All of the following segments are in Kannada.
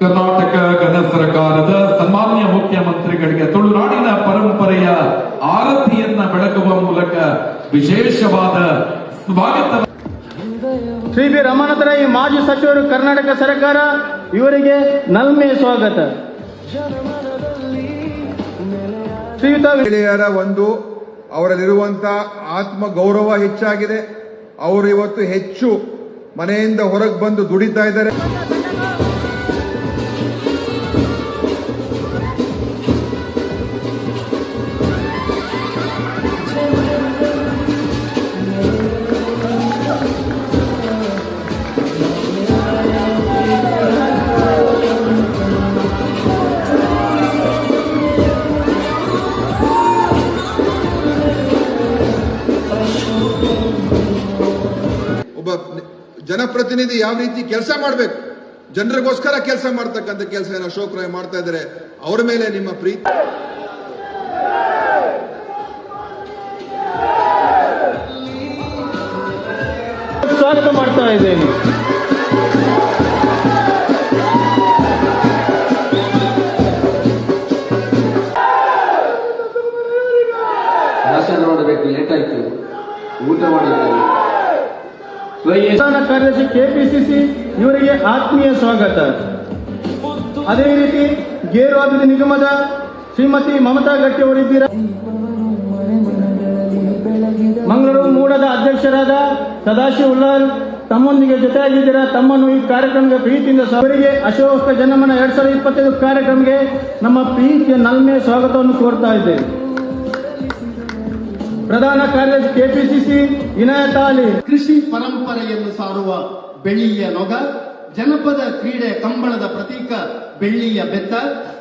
ಕರ್ನಾಟಕ ಘನ ಸರ್ಕಾರದ ಸನ್ಮಾನ್ಯ ಮುಖ್ಯಮಂತ್ರಿಗಳಿಗೆ ತುಳುನಾಡಿನ ಪರಂಪರೆಯ ಆರತಿಯನ್ನ ಬೆಳಗುವ ಮೂಲಕ ವಿಶೇಷವಾದ ಸ್ವಾಗತ. ಶ್ರೀ ಬಿ ಈ ಮಾಜಿ ಸಚಿವರು ಕರ್ನಾಟಕ ಸರ್ಕಾರ ಇವರಿಗೆ ನಲ್ಮೆ ಸ್ವಾಗತ. ಮಹಿಳೆಯರ ಒಂದು ಅವರಲ್ಲಿರುವಂತಹ ಆತ್ಮ ಗೌರವ ಹೆಚ್ಚಾಗಿದೆ. ಅವರು ಇವತ್ತು ಹೆಚ್ಚು ಮನೆಯಿಂದ ಹೊರಗೆ ಬಂದು ದುಡಿತಾ ಇದ್ದಾರೆ. ಜನಪ್ರತಿನಿಧಿ ಯಾವ ರೀತಿ ಕೆಲಸ ಮಾಡಬೇಕು? ಜನರಿಗೋಸ್ಕರ ಕೆಲಸ ಮಾಡ್ತಕ್ಕಂಥ ಕೆಲಸ ಏನೋ ಅಶೋಕ್ ರಾಯ್ ಮಾಡ್ತಾ ಇದ್ದಾರೆ ಅವರ ಮೇಲೆ ನಿಮ್ಮ ಪ್ರೀತಿ? ಸ್ವಾಗತ ಮಾಡ್ತಾ ಇದ್ದೇನೆ. ಭಾಷಣ ಮಾಡಬೇಕು ಲೇಟ್ ಆಯ್ತು. ಊಟ ಮಾಡಿದ್ದೇನೆ ಪ್ರಧಾನ ಕಾರ್ಯದರ್ಶಿ ಕೆಪಿಸಿಸಿ ಇವರಿಗೆ ಆತ್ಮೀಯ ಸ್ವಾಗತ. ಅದೇ ರೀತಿ ಗೇರು ಅಭಿವೃದ್ಧಿ ನಿಗಮದ ಶ್ರೀಮತಿ ಮಮತಾ ಗಟ್ಟಿ ಅವರಿದ್ದೀರಾ? ಮಂಗಳೂರು ಮೂಡದ ಅಧ್ಯಕ್ಷರಾದ ಸದಾಶಿವ ಉಲ್ಲಾಲ್ ತಮ್ಮೊಂದಿಗೆ ಜೊತೆಯಾಗಿದ್ದೀರಾ? ತಮ್ಮನ್ನು ಈ ಕಾರ್ಯಕ್ರಮಕ್ಕೆ ಪ್ರೀತಿಯಿಂದ ಸಭೆಗೆ ಅಶೋಕ ಜನಮನ ಎರಡ್ ಸಾವಿರದ ಇಪ್ಪತ್ತೈದು ಕಾರ್ಯಕ್ರಮಕ್ಕೆ ನಮ್ಮ ಪ್ರೀತಿಯ ನಲ್ಮೆ ಸ್ವಾಗತವನ್ನು ಕೋರ್ತಾ ಇದ್ದೇವೆ. ಪ್ರಧಾನ ಕಾರ್ಯದರ್ಶಿ ಕೆಪಿಸಿಸಿ ಇನಾಯತ್ ಅಲಿ ಕೃಷಿ ಪರಂಪರೆಯನ್ನು ಸಾರುವ ಬೆಳ್ಳಿಯ ನೊಗ, ಜನಪದ ಕ್ರೀಡೆ ಕಂಬಳದ ಪ್ರತೀಕ ಬೆಳ್ಳಿಯ ಬೆತ್ತ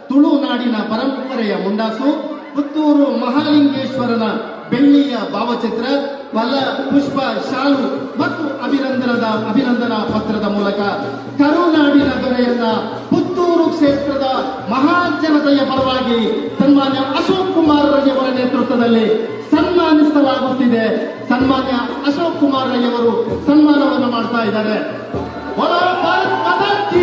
ತುಳುನಾಡಿನ ಪರಂಪರೆಯ ಮುಂಡಾಸು, ಪುತ್ತೂರು ಮಹಾಲಿಂಗೇಶ್ವರನ ಬೆಳ್ಳಿಯ ಭಾವಚಿತ್ರ, ಫಲ, ಪುಷ್ಪ, ಶಾಲು ಮತ್ತು ಅಭಿನಂದನದ ಅಭಿನಂದನಾ ಪತ್ರದ ಮೂಲಕ ಕರುನಾಡಿನ ದೊರೆಯನ್ನ ಪುತ್ತೂರು ಕ್ಷೇತ್ರದ ಮಹಾಜನತೆಯ ಪರವಾಗಿ ಸನ್ಮಾನ್ಯ ಅಶೋಕ್ ಕುಮಾರ್ ಅವರ ನೇತೃತ್ವದಲ್ಲಿ ಸನ್ಮಾನಿಸಲಾಗುತ್ತಿದೆ ಸನ್ಮಾನ್ಯ ಅಶೋಕ್ ಕುಮಾರ್ ರೈಯವರು ಸನ್ಮಾನವನ್ನು ಮಾಡ್ತಾ ಇದ್ದಾರೆ ಭಾರತ್!